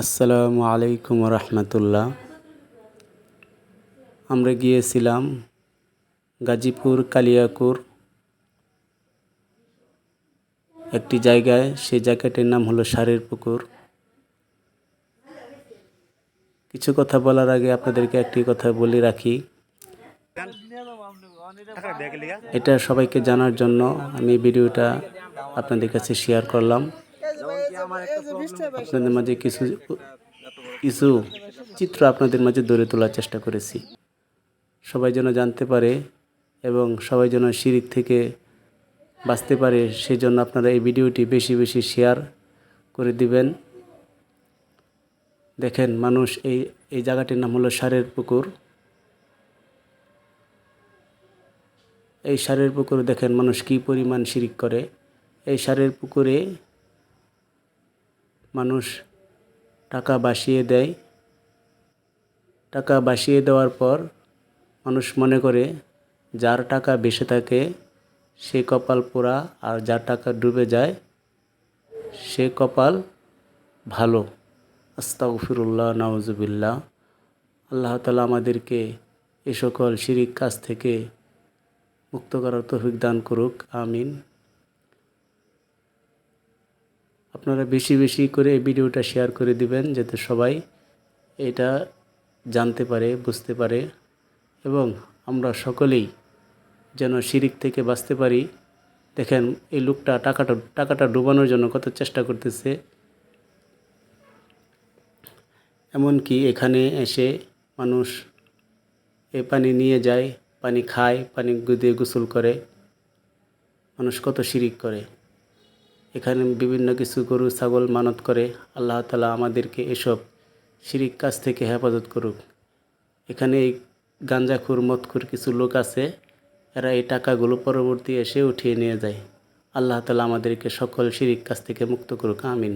আসসালামু আলাইকুম রহমতুল্লাহ আমরা গিয়েছিলাম গাজীপুর কালিয়াকুর। একটি জায়গায় সেই জায়গাটির নাম হলো সারের পুকুর। কিছু কথা বলার আগে আপনাদেরকে একটি কথা বলে রাখি। এটা সবাইকে জানার জন্য আমি ভিডিওটা আপনাদের কাছে শেয়ার করলাম। আপনাদের মাঝে কিছু কিছু চিত্র আপনাদের মাঝে ধরে তোলার চেষ্টা করেছি। সবাই যেন জানতে পারে এবং সবাই যেন শিরিক থেকে বাঁচতে পারে সেই জন্য আপনারা এই ভিডিওটি বেশি বেশি শেয়ার করে দিবেন। দেখেন মানুষ এই এই জায়গাটির নাম হলো সারের পুকুর। এই সারের পুকুরে দেখেন মানুষ কী পরিমাণ শিরিক করে। এই সারের পুকুরে মানুষ টাকা বাসিয়ে দেয়। টাকা বাসিয়ে দেওয়ার পর মানুষ মনে করে, যার টাকা বেশি থাকে, সে কপাল পোড়া, আর যার টাকা ডুবে যায়, সে কপাল ভালো। আস্তাগফিরুল্লাহ, নাউজুবিল্লাহ। আল্লাহ তালা আমাদেরকে এ সকল শিরিক কাজ থেকে মুক্ত করার তৌফিক দান করুক, আমিন। আপনারা বেশি বেশি করে এই ভিডিওটা শেয়ার করে দিবেন যাতে সবাই এটা জানতে পারে, বুঝতে পারে এবং আমরা সকলেই যেন শিরিক থেকে বাঁচতে পারি। দেখেন, এই লোকটা টাকাটা টাকাটা ডুবানোর জন্য কত চেষ্টা করতেছে। এমনকি এখানে এসে মানুষ এ পানি নিয়ে যায়, পানি খায়, পানি দিয়ে গোসল করে। মানুষ কত শিরিক করে। এখানে বিভিন্ন কিছু গরু, ছাগল মানত করে আল্লাহ তালা আমাদেরকে এসব শিরিক কাজ থেকে হেফাজত করুক। এখানে এই গাঞ্জাখুর মতখুর কিছু লোক আছে, এরা এই টাকাগুলো পরবর্তী এসে উঠিয়ে নিয়ে যায়। আল্লাহ তালা আমাদেরকে সকল শিরিক কাজ থেকে মুক্ত করুক, আমিন।